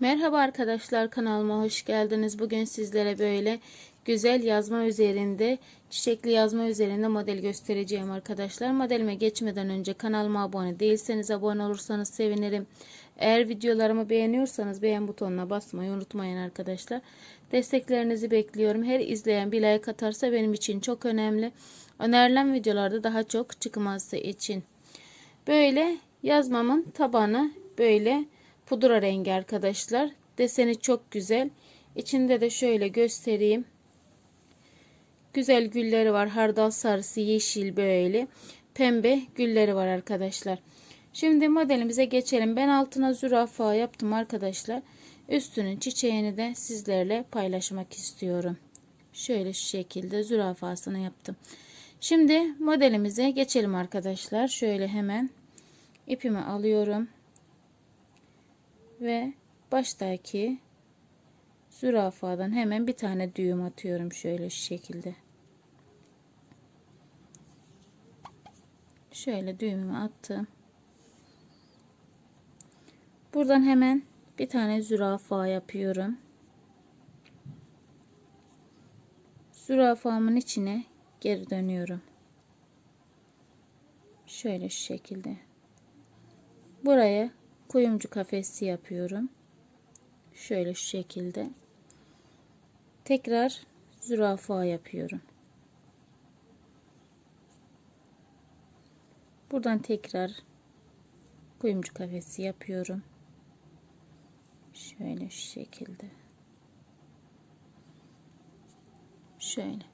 Merhaba arkadaşlar kanalıma hoş geldiniz. Bugün sizlere böyle güzel yazma üzerinde çiçekli yazma üzerinde model göstereceğim arkadaşlar. Modelime geçmeden önce kanalıma abone değilseniz abone olursanız sevinirim. Eğer videolarımı beğeniyorsanız beğen butonuna basmayı unutmayın arkadaşlar. Desteklerinizi bekliyorum. Her izleyen bir like atarsa benim için çok önemli. Önerilen videolarda daha çok çıkması için. Böyle yazmamın tabanı böyle pudra rengi arkadaşlar. Deseni çok güzel. İçinde de şöyle göstereyim. Güzel gülleri var. Hardal sarısı, yeşil böyle. Pembe gülleri var arkadaşlar. Şimdi modelimize geçelim. Ben altına zürafa yaptım arkadaşlar. Üstünün çiçeğini de sizlerle paylaşmak istiyorum. Şöyle şu şekilde zürafasını yaptım. Şimdi modelimize geçelim arkadaşlar. Şöyle hemen ipimi alıyorum ve baştaki zürafadan hemen bir tane düğüm atıyorum şöyle şu şekilde. Şöyle düğümümü attım. Buradan hemen bir tane zürafa yapıyorum. Zürafamın içine geri dönüyorum. Şöyle şu şekilde. Buraya kuyumcu kafesi yapıyorum. Şöyle şu şekilde. Tekrar zürafa yapıyorum. Buradan tekrar kuyumcu kafesi yapıyorum. Şöyle şu şekilde. Şöyle.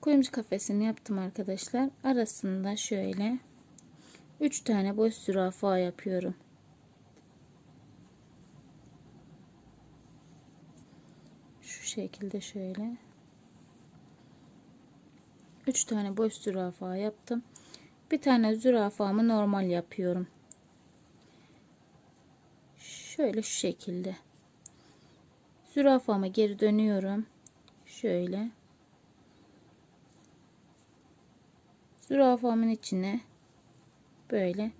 Kuyumcu kafesini yaptım arkadaşlar. Arasında şöyle 3 tane boş zürafa yapıyorum. Şu şekilde şöyle. 3 tane boş zürafa yaptım. Bir tane zürafamı normal yapıyorum. Şöyle şu şekilde. Zürafama geri dönüyorum. Şöyle. Zürafamın içine böyle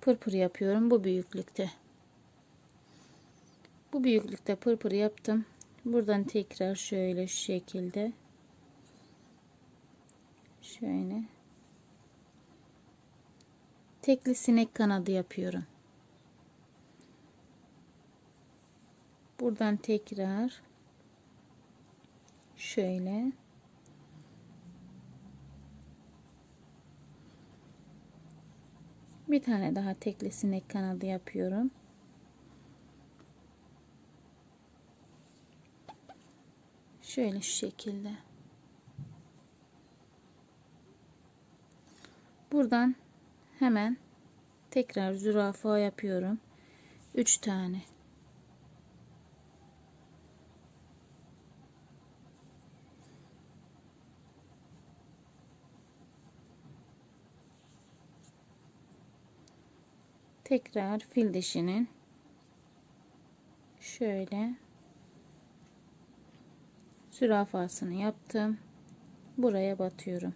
pırpır yapıyorum bu büyüklükte. Bu büyüklükte pırpır yaptım. Buradan tekrar şöyle şu şekilde şöyle tekli sinek kanadı yapıyorum. Buradan tekrar şöyle Bir tane daha tekli sinek kanadı yapıyorum. Şöyle şu şekilde. Buradan hemen tekrar zürafa yapıyorum. 3 tane. Tekrar fil dişinin şöyle zürafasını yaptım. Buraya batıyorum.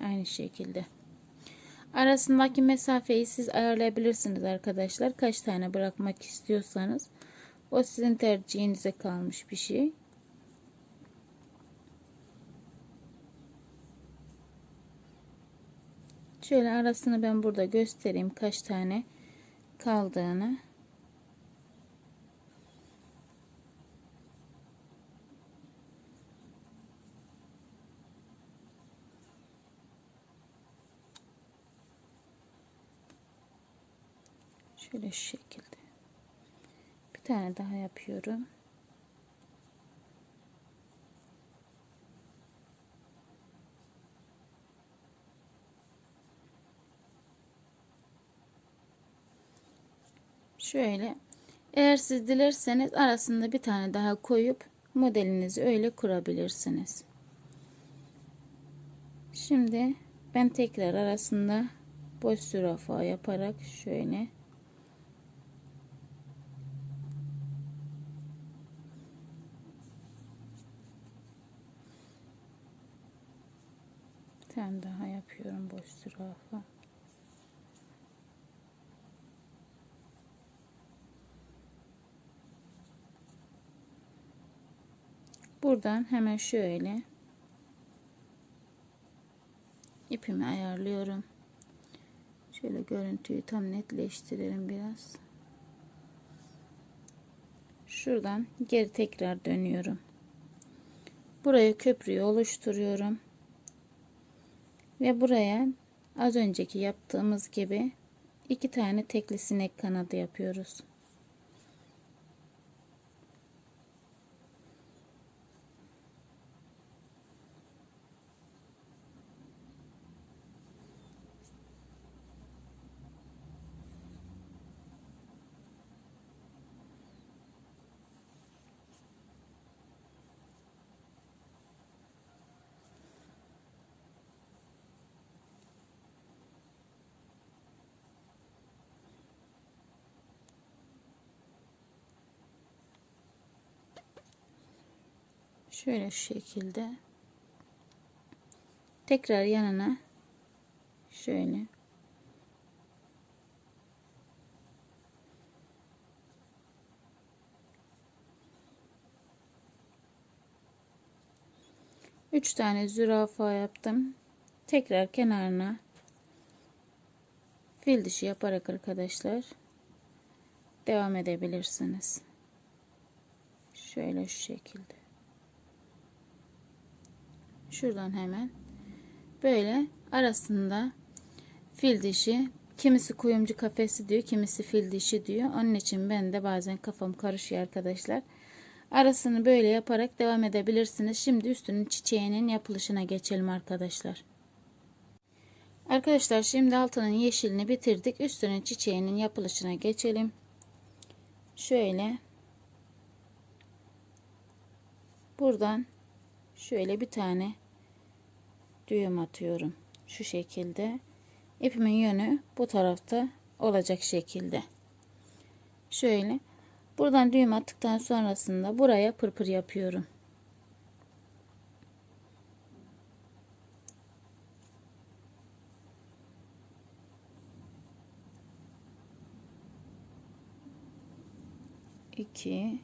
Aynı şekilde. Arasındaki mesafeyi siz ayarlayabilirsiniz arkadaşlar. Kaç tane bırakmak istiyorsanız. O sizin tercihinize kalmış bir şey. Şöyle arasını ben burada göstereyim kaç tane kaldığını. Şöyle şu şekilde. Bir tane daha yapıyorum. Şöyle. Eğer siz dilerseniz arasında bir tane daha koyup modelinizi öyle kurabilirsiniz. Şimdi ben tekrar arasında boş zürafa yaparak şöyle tane daha yapıyorum boş zürafa. Buradan hemen şöyle ipimi ayarlıyorum. Şöyle görüntüyü tam netleştirelim biraz. Şuradan geri tekrar dönüyorum. Buraya köprüyü oluşturuyorum. Ve buraya az önceki yaptığımız gibi iki tane tekli sinek kanadı yapıyoruz. Şöyle şu şekilde. Tekrar yanına şöyle Üç tane zürafa yaptım. Tekrar kenarına fil dişi yaparak arkadaşlar devam edebilirsiniz. Şöyle şu şekilde. Şuradan hemen böyle arasında fil dişi kimisi kuyumcu kafesi diyor kimisi fil dişi diyor. Onun için ben de bazen kafam karışıyor arkadaşlar. Arasını böyle yaparak devam edebilirsiniz. Şimdi üstünün çiçeğinin yapılışına geçelim arkadaşlar. Arkadaşlar şimdi altının yeşilini bitirdik. Üstünün çiçeğinin yapılışına geçelim. Şöyle buradan şöyle bir tane düğüm atıyorum. Şu şekilde. İpimin yönü bu tarafta olacak şekilde. Şöyle. Buradan düğüm attıktan sonrasında buraya pırpır yapıyorum. İki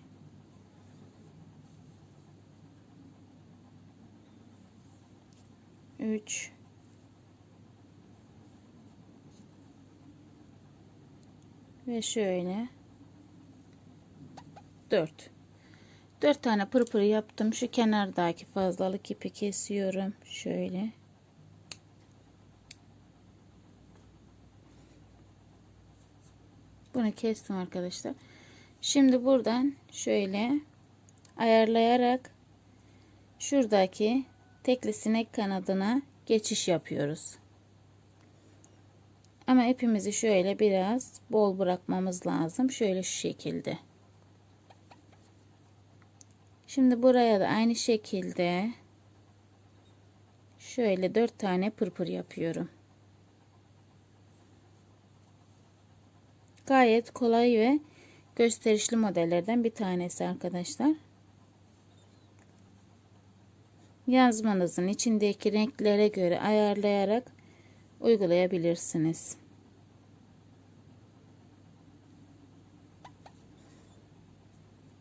3 ve şöyle. 4 4 tane pırpır yaptım. Şu kenardaki fazlalık ipi kesiyorum. Şöyle. Bunu kestim arkadaşlar. Şimdi buradan şöyle ayarlayarak şuradaki tekli sinek kanadına geçiş yapıyoruz. Ama ipimizi şöyle biraz bol bırakmamız lazım. Şöyle şu şekilde. Şimdi buraya da aynı şekilde şöyle dört tane pırpır yapıyorum. Gayet kolay ve gösterişli modellerden bir tanesi arkadaşlar yazmanızın içindeki renklere göre ayarlayarak uygulayabilirsiniz.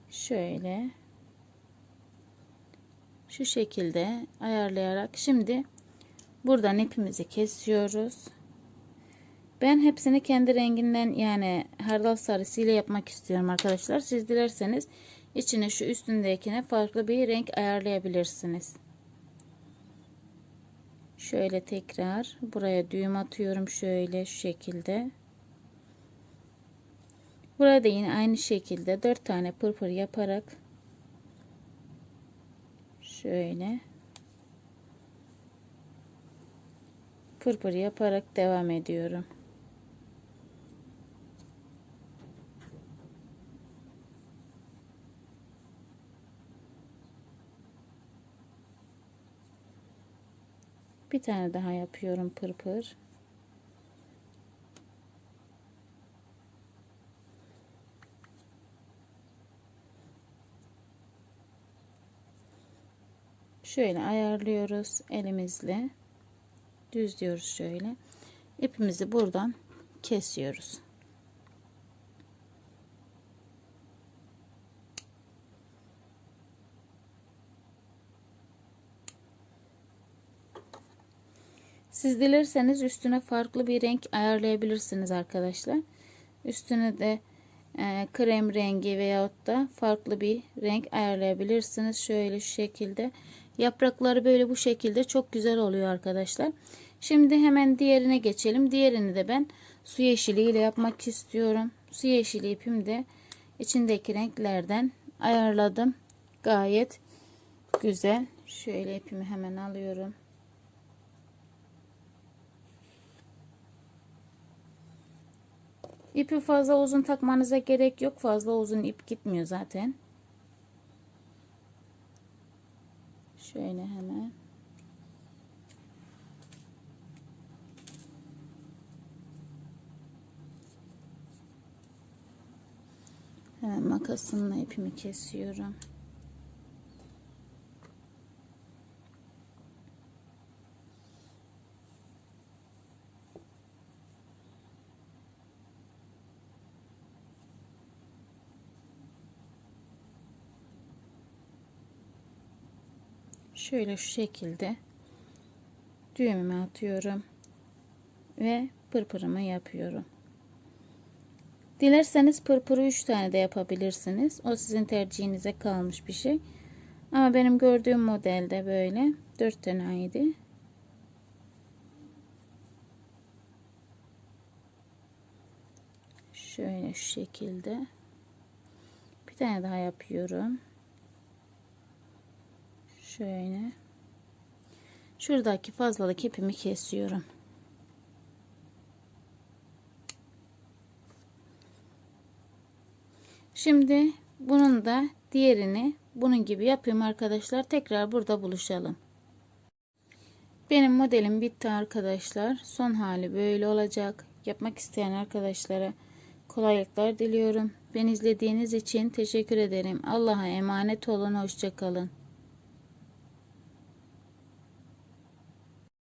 Şöyle şu şekilde ayarlayarak şimdi buradan ipimizi kesiyoruz. Ben hepsini kendi renginden yani hardal sarısı ile yapmak istiyorum arkadaşlar. Siz dilerseniz içine şu üstündekine farklı bir renk ayarlayabilirsiniz. Şöyle tekrar buraya düğüm atıyorum şöyle şu şekilde. Burada yine aynı şekilde 4 tane pırpır yaparak şöyle pırpır yaparak devam ediyorum. Bir tane daha yapıyorum pırpır. Şöyle ayarlıyoruz elimizle. Düzlüyoruz şöyle. İpimizi buradan kesiyoruz. Siz dilerseniz üstüne farklı bir renk ayarlayabilirsiniz arkadaşlar. Üstüne de e, krem rengi veyahut da farklı bir renk ayarlayabilirsiniz. Şöyle şu şekilde. Yaprakları böyle bu şekilde çok güzel oluyor arkadaşlar. Şimdi hemen diğerine geçelim. Diğerini de ben su yeşiliyle yapmak istiyorum. Su yeşili ipim de içindeki renklerden ayarladım. Gayet güzel. Şöyle ipimi hemen alıyorum. İpi fazla uzun takmanıza gerek yok. Fazla uzun ip gitmiyor zaten. Şöyle hemen. Hemen makasımla ipimi kesiyorum. Şöyle şu şekilde düğümümü atıyorum ve pırpırımı yapıyorum. Dilerseniz pırpırı 3 tane de yapabilirsiniz. O sizin tercihinize kalmış bir şey. Ama benim gördüğüm modelde böyle 4 tane idi. Şöyle şu şekilde. Bir tane daha yapıyorum. Şöyle. Şuradaki fazlalık ipimi kesiyorum. Şimdi bunun da diğerini bunun gibi yapayım arkadaşlar. Tekrar burada buluşalım. Benim modelim bitti arkadaşlar. Son hali böyle olacak. Yapmak isteyen arkadaşlara kolaylıklar diliyorum. Beni izlediğiniz için teşekkür ederim. Allah'a emanet olun. Hoşçakalın.